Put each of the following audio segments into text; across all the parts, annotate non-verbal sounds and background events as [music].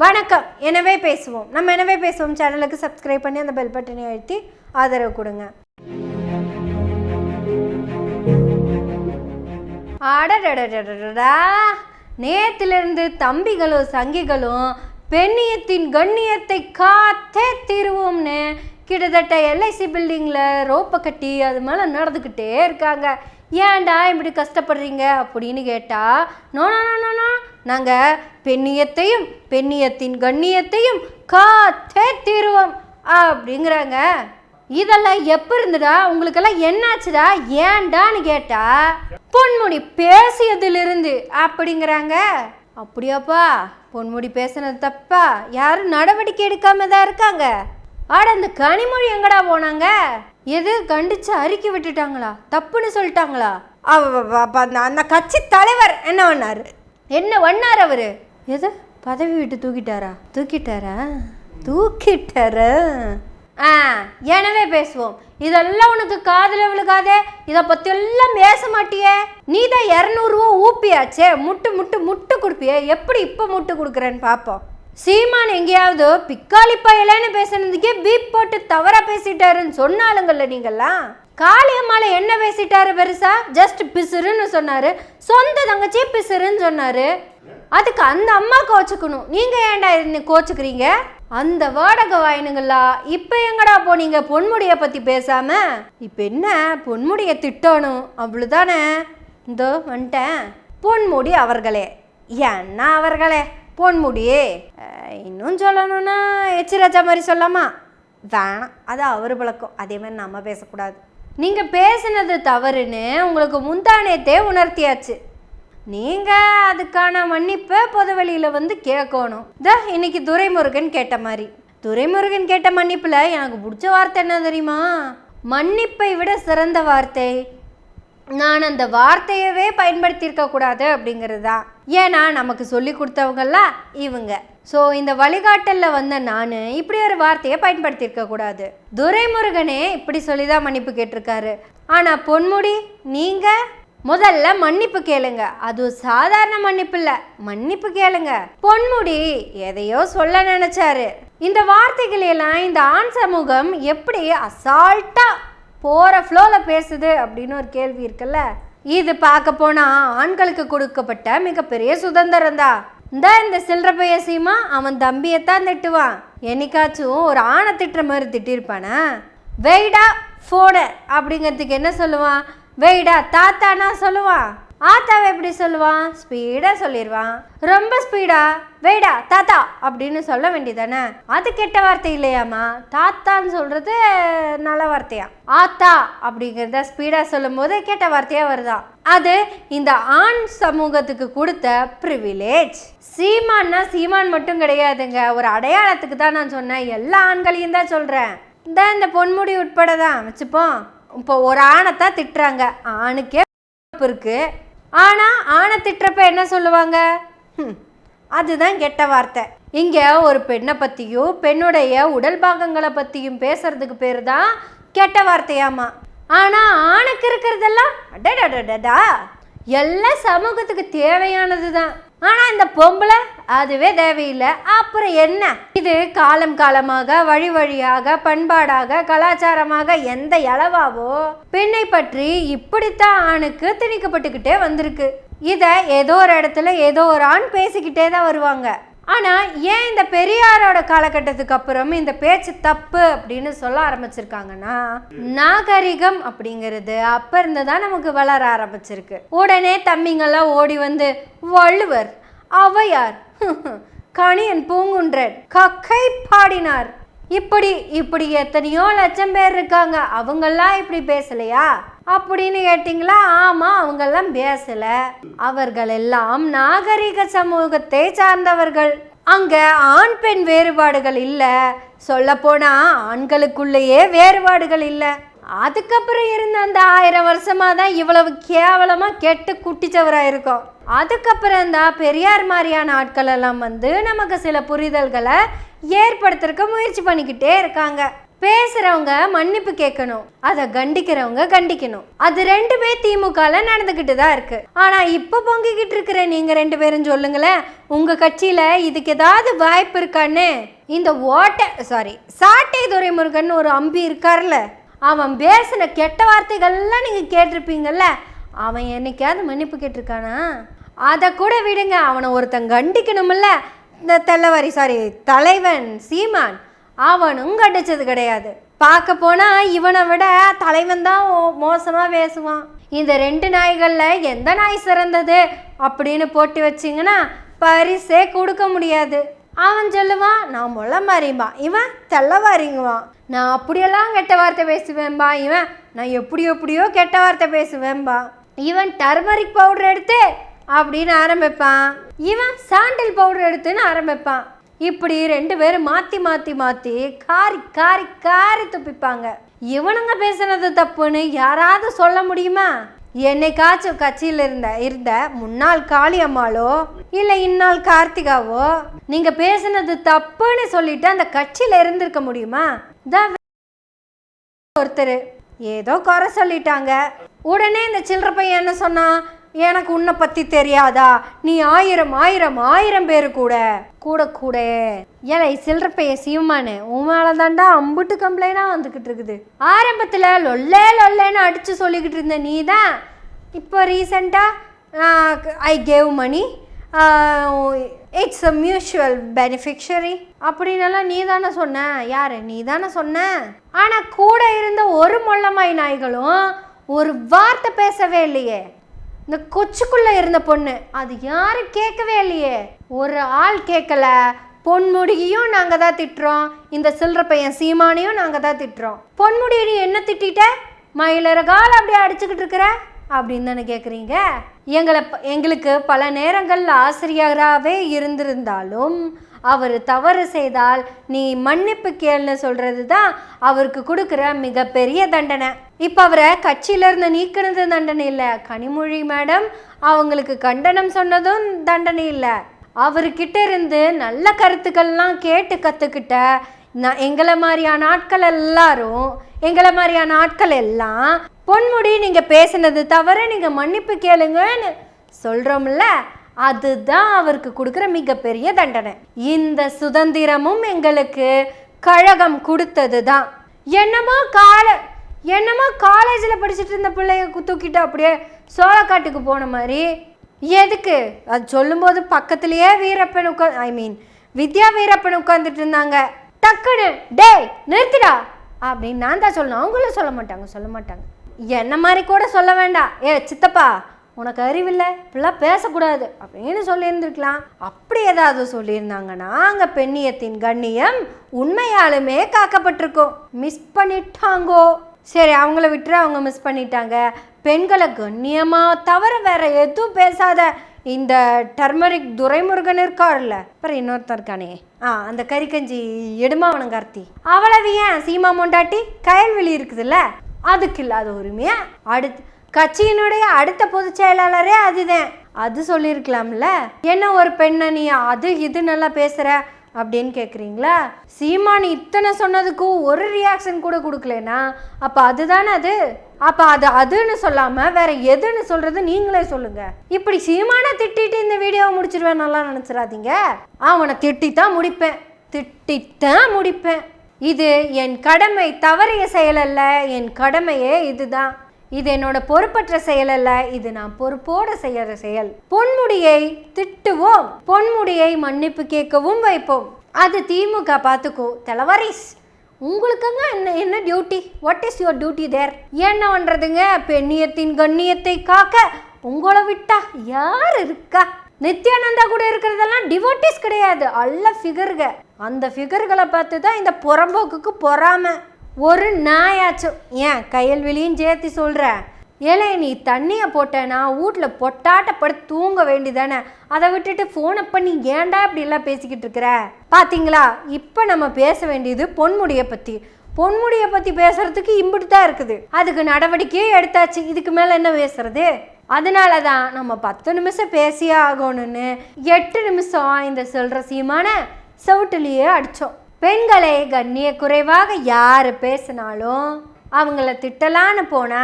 வணக்கம். எனவே பேசுவோம். நம்ம எனவே பேசுவோம். சேனலுக்கு சப்ஸ்கிரைப் பண்ணி அந்த பெல் பட்டனை அழுத்தி ஆதரவு கொடுங்க. ஆடடடடடா நேத்திலிருந்து தம்பிகளும் சங்கிகளும் பெண்ணியத்தின் கண்ணியத்தை காத்தே தீருவோம்னு கிட்டத்தட்ட எல்ஐசி பில்டிங்கில் ரோப்பை கட்டி அது மேலே நடந்துக்கிட்டே இருக்காங்க. ஏன்டா இப்படி கஷ்டப்படுறீங்க அப்படின்னு கேட்டால் நோ நோ நாங்கள் பெண்ணியத்தையும் பெண்ணியத்தின் கண்ணியத்தையும் காத்தே தீருவோம் அப்படிங்கிறாங்க. இதெல்லாம் எப்போ இருந்துடா? உங்களுக்கெல்லாம் என்னாச்சுடா? ஏன்டான்னு கேட்டா பொன்முடி பேசியதிலிருந்து அப்படிங்கிறாங்க. அப்படியாப்பா பொன்முடி பேசுனது தப்பா? யாரும் நடவடிக்கை எடுக்காம தான் இருக்காங்க. ஆட அந்த கனிமொழி எங்கடா போனாங்க? எது கண்டிச்சு அறிக்கை விட்டுட்டாங்களா? தப்புன்னு சொல்லிட்டாங்களா? அந்த- கட்சி தலைவர் என்ன பண்ணாரு? என்ன பண்ணார் அவரு? எது? பதவி விட்டு தூக்கிட்டாரா? தூக்கிட்டாரா? தூக்கிட்டாரா? ஆ எனவே பேசுவோம். இதெல்லாம் உனக்கு காதுல விழுகாதே. இதை பத்தி எல்லாம் பேச மாட்டியே. நீ தான் இரநூறுவா ஊப்பியாச்சே. முட்டு முட்டு முட்டு கொடுப்பியே. எப்படி இப்போ முட்டு கொடுக்குறேன்னு பார்ப்போம் சீமான் எங்கேயாவது பிக்காலி பயலன்னு பேசுனதுக்கே பீப் போட்டு தவறா பேசிட்டாருன்னு சொன்னாலுங்கள்ல நீங்கெல்லாம் காளியம்மால என்ன பேசிட்டாரு பெருசா? ஜஸ்ட் பிசுறுன்னு சொன்னாரு. சொந்த தங்கச்சி பிசுறுன்னு சொன்னாரு. அதுக்கு அந்த அம்மா கோச்சுக்கணும். நீங்க ஏன்டா இருந்து கோச்சுக்கிறீங்க? அந்த வாடகை வாயினுங்களா? இப்போ எங்கடா போனீங்க? பொன்முடியை பத்தி பேசாம? இப்போ என்ன? பொன்முடியை திட்டணும். அவ்வளவுதானே? இந்தோ வந்துட்டேன். பொன்முடி அவர்களே. என்ன அவர்களே. பொன்முடியே இன்னும் சொல்லணும்னா எச்சிராஜா மாதிரி சொல்லாமா? வேணாம். அது அவர் பழக்கம். அதே மாதிரி நம்ம பேசக்கூடாது. நீங்கள் பேசினது தவறுன்னு உங்களுக்கு முந்தானேத்தே உணர்த்தியாச்சு. நீங்கள் அதுக்கான மன்னிப்பை பொதுவெளியில் வந்து கேட்கணும். த இன்னைக்கு துரைமுருகன் கேட்ட மாதிரி. துரைமுருகன் கேட்ட மன்னிப்பில் எனக்கு பிடிச்ச வார்த்தை என்ன தெரியுமா? மன்னிப்பை விட சிறந்த வார்த்தை. நான் அந்த வார்த்தையவே பயன்படுத்தியிருக்கக்கூடாது அப்படிங்கிறது தான். ஏன்னா நமக்கு சொல்லி கொடுத்தவங்கெல்லாம் இவங்க. ஸோ இந்த வழிகாட்டலில் வந்த நான் இப்படி ஒரு வார்த்தையை பயன்படுத்தியிருக்க கூடாது. துரைமுருகனே இப்படி சொல்லி தான் மன்னிப்பு கேட்டிருக்காரு. ஆனால் பொன்முடி நீங்கள் முதல்ல மன்னிப்பு கேளுங்க. அது சாதாரண மன்னிப்பு இல்ல. மன்னிப்பு கேளுங்க. பொன்முடி எதையோ சொல்ல நினைச்சாரு. இந்த வார்த்தைகளையெல்லாம் இந்த ஆண் சமூகம் எப்படி அசால்ட்டா போற ஃப்ளோல பேசுது அப்படின்னு ஒரு கேள்வி இருக்குல்ல. இது பார்க்க போனா ஆண்களுக்கு கொடுக்கப்பட்ட மிகப்பெரிய சுதந்திரம் தான் இந்த இந்த சில்லற பைய சீமா அவன் தம்பியைத்தான் திட்டுவான். என்னைக்காச்சும் ஒரு ஆணை திட்டுற மாதிரி திட்டிருப்பானா? வெயிடா ஃபோட அப்படிங்கிறதுக்கு என்ன சொல்லுவான்? வெயிடா தாத்தானா சொல்லுவான். ஆத்தாவை எப்படி சொல்லுவான்? ஸ்பீடாக சொல்லிடுவான் ரொம்ப ஸ்பீடா வேடா தாத்தா அப்படின்னு சொல்ல வேண்டியதானே? அது கெட்ட வார்த்தை இல்லையாம்மா? தாத்தான்னு சொல்றது நல்ல வார்த்தையா? ஆத்தா அப்படிங்கிறத ஸ்பீடாக சொல்லும்போது கெட்ட வார்த்தையா வருதான் அது இந்த ஆண் சமூகத்துக்கு கொடுத்த ப்ரிவிலேஜ் சீமான்னா சீமான் மட்டும் கிடையாதுங்க. ஒரு அடையாளத்துக்கு தான் நான் சொன்னேன். எல்லா ஆண்களையும் தான் சொல்கிறேன் இந்த இந்த பொன்முடி உட்பட தான். வச்சுப்போம். இப்போ ஒரு ஆணைத்தான் திட்டுறாங்க. ஆணுக்கே இருக்கு. ஆனால் ஆணை திட்டுறப்ப என்ன சொல்லுவாங்க? அதுதான் கெட்ட வார்த்தை. இங்கே ஒரு பெண்ணை பற்றியும் பெண்ணுடைய உடல் பாகங்களை பற்றியும் பேசுறதுக்கு பேர் தான் கெட்ட வார்த்தையாமா. ஆனால் ஆணுக்கு இருக்கிறதெல்லாம் அடடடடடா. எல்லாம் சமூகத்துக்கு தேவையானது தான் ஆனால் இந்த பொம்பளை அதுவே தேவையில்லை. அப்புறம் என்ன? இது காலம் காலமாக வழி வழியாக பண்பாடாக கலாச்சாரமாக எந்த அளவாவோ பெண்ணை பற்றி இப்படித்தான் ஆணுக்கு திணிக்கப்பட்டுக்கிட்டே வந்திருக்கு. இதை ஏதோ ஒரு இடத்துல ஏதோ ஒரு ஆண் பேசிக்கிட்டே தான் வருவாங்க. ஆனால் ஏன் இந்த பெரியாரோட காலகட்டத்துக்கு அப்புறம் இந்த பேச்சு தப்பு அப்படின்னு சொல்ல ஆரம்பிச்சிருக்காங்கன்னா நாகரிகம் அப்படிங்கிறது அப்ப இருந்து தான் நமக்கு வளர ஆரம்பிச்சிருக்கு. உடனே தம்பிங்கெல்லாம் ஓடி வந்து வள்ளுவர் அவையார் [laughs] கணியன் பூங்குன்றன் கக்கை பாடினார் இப்படி இப்படி எத்தனையோ லட்சம் பேர் இருக்காங்க. அவங்கெல்லாம் இப்படி பேசலையா? அப்படின்னு கேட்டிங்களா? ஆமாம் அவங்கெல்லாம் பேசல. அவர்கள் எல்லாம் நாகரிக சமூகத்தை சார்ந்தவர்கள். அங்க ஆண் பெண் வேறுபாடுகள் இல்லை. சொல்ல போனா ஆண்களுக்குள்ளேயே வேறுபாடுகள் இல்லை. அதுக்கப்புறம் இருந்த அந்த ஆயிரம் வருஷமாக தான் இவ்வளவு கேவலமாக கெட்டு குட்டிச்சவராக இருக்கும் அதுக்கப்புறம் தான் பெரியார் மாதிரியான ஆட்கள் எல்லாம் வந்து நமக்கு சில புரிதல்களை ஏற்படுத்துறக்க முயற்சி பண்ணிக்கிட்டே இருக்காங்க. பேசுறவங்க மன்னிப்பு கேட்கணும். அதை கண்டிக்கிறவங்க கண்டிக்கணும். அது ரெண்டுமே திமுகல நடந்துகிட்டு தான் இருக்கு. ஆனா இப்ப பொங்கிக்கிட்டு இருக்கிற நீங்க ரெண்டு பேரும் சொல்லுங்களேன். உங்க கட்சியில இதுக்கு ஏதாவது வாய்ப்பு இருக்கான்னு? இந்த ஓட்டை சாரி சாட்டை துரைமுருகன் ஒரு அம்பி இருக்கார்ல. அவன் பேசின கெட்ட வார்த்தைகள்லாம் நீங்கள் கேட்டிருப்பீங்கல்ல அவன் என்னைக்காவது மன்னிப்பு கேட்டிருக்கானா? அதை கூட விடுங்க அவனை ஒருத்தன் கண்டிக்கணும்ல இந்த தெல்லவாரி சாரி தலைவன் சீமான் அவனும் கண்டிச்சது கிடையாது. பார்க்க போனா இவனை விட தலைவன் தான் மோசமா பேசுவான். இந்த ரெண்டு நாய்கள்ல எந்த நாய் சிறந்தது அப்படின்னு போட்டு வச்சிங்கன்னா பரிசே கொடுக்க முடியாது. அவன் சொல்லுவான் நான் முள்ள மாறிம்பா இவன் தெல்லவாரிங்குவான் நான் அப்படியெல்லாம் கெட்ட வார்த்தை பேசுவேன்பா இவன். நான் எப்படி எப்படியோ கெட்ட வார்த்தை பேசுவேன்பா. இவன் டர்மரிக் பவுடர் எடுத்து அப்படின்னு ஆரம்பிப்பான். இவன் சாண்டில் பவுடர் எடுத்துன்னு ஆரம்பிப்பான். இப்படி ரெண்டு பேரும் மாத்தி மாத்தி மாத்தி காரி காரி காரி துப்பிப்பாங்க. இவனுங்க பேசுனது தப்புன்னு யாராவது சொல்ல முடியுமா? என்னைக்காச்சும் கட்சியில் இருந்த இருந்த முன்னாள் காளியம்மாளோ இல்லை இந்நாள் கார்த்திகாவோ நீங்க பேசுனது தப்புன்னு சொல்லிட்டு அந்த கட்சியில் இருந்திருக்க முடியுமா? ஒருத்தர் ஏதோ குறை சொல்லிட்டாங்க. உடனே இந்த சில்லற பையன் என்ன சொன்னான்? எனக்கு உன்னை பற்றி தெரியாதா? நீ ஆயிரம் ஆயிரம் ஆயிரம் பேர் கூட. கூட கூட. ஏலை சில்லற பைய சிவமானு உன் மேலே தாண்டா அம்புட்டு கம்ப்ளைண்டாக வந்துக்கிட்டு இருக்குது. ஆரம்பத்தில் லொல்லே லொல்லேன்னு அடித்து சொல்லிக்கிட்டு இருந்த நீ தான் இப்போ ரீசண்டாக I gave money it's a mutual beneficiary அப்படின்னலாம் நீ தானே சொன்ன. யார்? நீ தானே சொன்ன. ஆனால் கூட இருந்த ஒரு மொள்ளமாய் நாய்களும் ஒரு வார்த்தை பேசவே இல்லையே. இந்த கொச்சுக்குள்ள இருந்த பொண்ணு. அது யாரும் கேட்கவே இல்லையே. ஒரு ஆள் கேட்கல. பொன்முடியையும் நாங்கள் தான் திட்டுறோம். இந்த சில்லற பையன் சீமானையும் நாங்கள் தான் திட்டுறோம். பொன்முடியை நீ என்ன திட்டிட்ட? மயிலற கால் அப்படியே அடிச்சுக்கிட்டு இருக்கிற? அப்படின்னு தானே கேட்குறீங்க எங்களை எங்களுக்கு பல நேரங்களில் ஆசிரியராகவே இருந்திருந்தாலும் அவர் தவறு செய்தால் நீ மன்னிப்பு கேள்னு சொல்கிறது தான் அவருக்கு கொடுக்குற மிகப்பெரிய தண்டனை. இப்போ அவரை கட்சியிலேருந்து நீக்கினது தண்டனை இல்லை. கனிமொழி மேடம் அவங்களுக்கு கண்டனம் சொன்னதும் தண்டனை இல்லை. அவர்கிட்ட இருந்து நல்ல கருத்துக்கள்லாம் கேட்டு கற்றுக்கிட்ட நான் எங்களை மாதிரியான ஆட்கள் எல்லாரும் எங்களை மாதிரியான ஆட்கள் எல்லாம் பொன்முடி நீங்கள் பேசினது தவிர நீங்கள் மன்னிப்பு கேளுங்கன்னு சொல்கிறோம்ல அதுதான் அவருக்கு கொடுக்குற மிகப்பெரிய தண்டனை. இந்த சுதந்திரமும் எங்களுக்கு கழகம் கொடுத்தது தான் என்னமோ கால என்னமோ காலேஜில் படிச்சுட்டு இருந்த பிள்ளைய தூக்கிட்டு அப்படியே சோளக்காட்டுக்கு போன மாதிரி. எதுக்கு? அது சொல்லும்போது பக்கத்துலேயே வீரப்பன் உட்கா ஐ மீன் வித்யா வீரப்பன் உட்காந்துட்டு இருந்தாங்க. டக்குன்னு டேய் நிறுத்திடா. அப்படின்னு நான் தான் சொல்லணும். அவங்களும் சொல்ல மாட்டாங்க சொல்ல மாட்டாங்க. என்ன மாதிரி கூட சொல்ல வேண்டாம். ஏ சித்தப்பா உனக்கு அறிவில்லை இப்படிலாம் பேசக்கூடாது அப்படின்னு சொல்லியிருந்துருக்கலாம். அப்படி ஏதாவது சொல்லியிருந்தாங்கன்னா அங்கே பெண்ணியத்தின் கண்ணியம் உண்மையாலுமே காக்கப்பட்டிருக்கும். மிஸ் பண்ணிட்டாங்கோ. சரி அவங்கள விட்டுற அவங்க மிஸ் பண்ணிட்டாங்க. பெண்களை கண்ணியமாக தவிர வேற எதுவும் பேசாத இந்த டர்மரிக் துரைமுருகன் இருக்கார்ல அப்புறம் இன்னொருத்தர் இருக்கானே. ஆ அந்த கறிக்கஞ்சி எடுமாவனம் கார்த்தி அவ்வளவு ஏன் சீமா மொண்டாட்டி? கயல்வெளி இருக்குதுல்ல. அதுக்கு இல்லாத உரிமையா? அடுத்து கட்சியினுடைய அடுத்த பொதுச் செயலாளரே அதுதான். அது சொல்லியிருக்கலாம்ல? என்ன ஒரு பெண்ணை நீ அது இது நல்லா பேசுற? அப்படின்னு கேட்குறீங்களா சீமான் இத்தனை சொன்னதுக்கும் ஒரு ரியாக்ஷன் கூட கொடுக்கலனா அப்போ அதுதானே அது? அப்போ அது அதுன்னு சொல்லாமல் வேற எதுன்னு சொல்றது நீங்களே சொல்லுங்க. இப்படி சீமானை திட்டிட்டு இந்த வீடியோவை முடிச்சிருவேன் நல்லா நினச்சிடாதீங்க. அவனை திட்டித்தான் முடிப்பேன். திட்டித்தான் முடிப்பேன். இது என் கடமை தவறிய செயல் அல்ல. என் கடமையே இதுதான். இது என்னோட பொறுப்பற்ற செயல் அல்ல இது நான் பொறுப்போட செய்யற செயல். பொன்முடியை திட்டுவோம். பொன்முடியை மன்னிப்பு கேட்கவும் வைப்போம். அது திமுக பார்த்துக்கோ தெலவரிஸ் உங்களுக்குங்க என்ன என்ன duty what is your duty there என்ன பண்ணுறதுங்க பெண்ணியத்தின் கண்ணியத்தை காக்க உங்களை விட்டா யார் இருக்கா? நித்யானந்தா கூட இருக்கிறதெல்லாம் டிவோட்டிஸ் கிடையாது. அல்ல ஃபிகருங்க அந்த ஃபிகர்களை பார்த்து தான் இந்த புறம்போக்குக்கு பொறாமை. ஒரு நாயாச்சும் ஏன் கையல்வெளியும் சேர்த்து சொல்கிற ஏழை நீ தண்ணியை போட்டேன்னா வீட்டில் பொட்டாட்ட தூங்க வேண்டிதானே? அதை விட்டுட்டு ஃபோனை பண்ணி ஏன்டா இப்படிலாம் பேசிக்கிட்டு இருக்கிற? பார்த்தீங்களா இப்போ நம்ம பேச வேண்டியது பொன்முடியை பற்றி பொன்முடியை பற்றி பேசுறதுக்கு இம்பிட்டு தான் இருக்குது. அதுக்கு நடவடிக்கையே எடுத்தாச்சு. இதுக்கு மேலே என்ன பேசுறது? அதனால தான் நம்ம பத்து நிமிஷம் பேசியே ஆகணும்னு எட்டு நிமிஷம் இந்த சொல்கிற சீமான செவுட்டுலேயே அடித்தோம் பெண்களை கண்ணிய குறைவாக யார் பேசினாலும் அவங்கள திட்டலான்னு போனா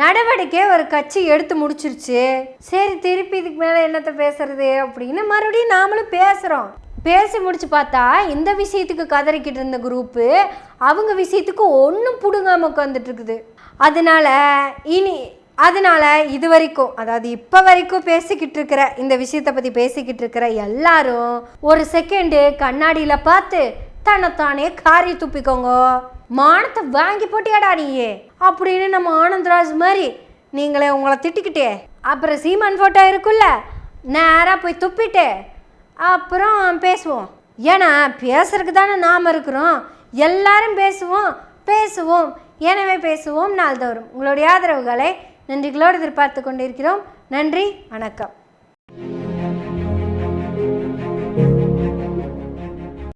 நடவடிக்கை ஒரு கட்சி எடுத்து முடிச்சிருச்சு. சரி திருப்பி இதுக்கு மேலே என்னத்த பேசுறது அப்படின்னு மறுபடியும் நாமளும் பேசுகிறோம் பேசி முடிச்சு பார்த்தா இந்த விஷயத்துக்கு கதறிக்கிட்டு இருந்த குரூப்பு அவங்க விஷயத்துக்கு ஒன்றும் பிடுங்காம உட்காந்துட்டு இருக்குது. அதனால இனி அதனால இது வரைக்கும் அதாவது இப்போ வரைக்கும் பேசிக்கிட்டு இருக்கிற இந்த விஷயத்தை பற்றி பேசிக்கிட்டு இருக்கிற எல்லாரும் ஒரு செகண்டு கண்ணாடியில் பார்த்து தன்னைத்தானே காரி துப்பிக்கோங்க. மானத்தை வாங்கி போட்டியாடா நீயே அப்படின்னு நம்ம ஆனந்தராஜ் மாதிரி நீங்களே உங்களை திட்டிக்கிட்டே. அப்புறம் சீமான் ஃபோட்டோ இருக்குல்ல நேராக போய் துப்பிட்டு அப்புறம் பேசுவோம். ஏன்னா பேசுறதுக்கு தானே நாம் இருக்கிறோம். எல்லாரும் பேசுவோம் பேசுவோம். எனவே பேசுவோம் நாள்தோறும். உங்களுடைய ஆதரவுகளை நன்றிகளோடு எதிர்பார்த்து கொண்டிருக்கிறோம். நன்றி வணக்கம்.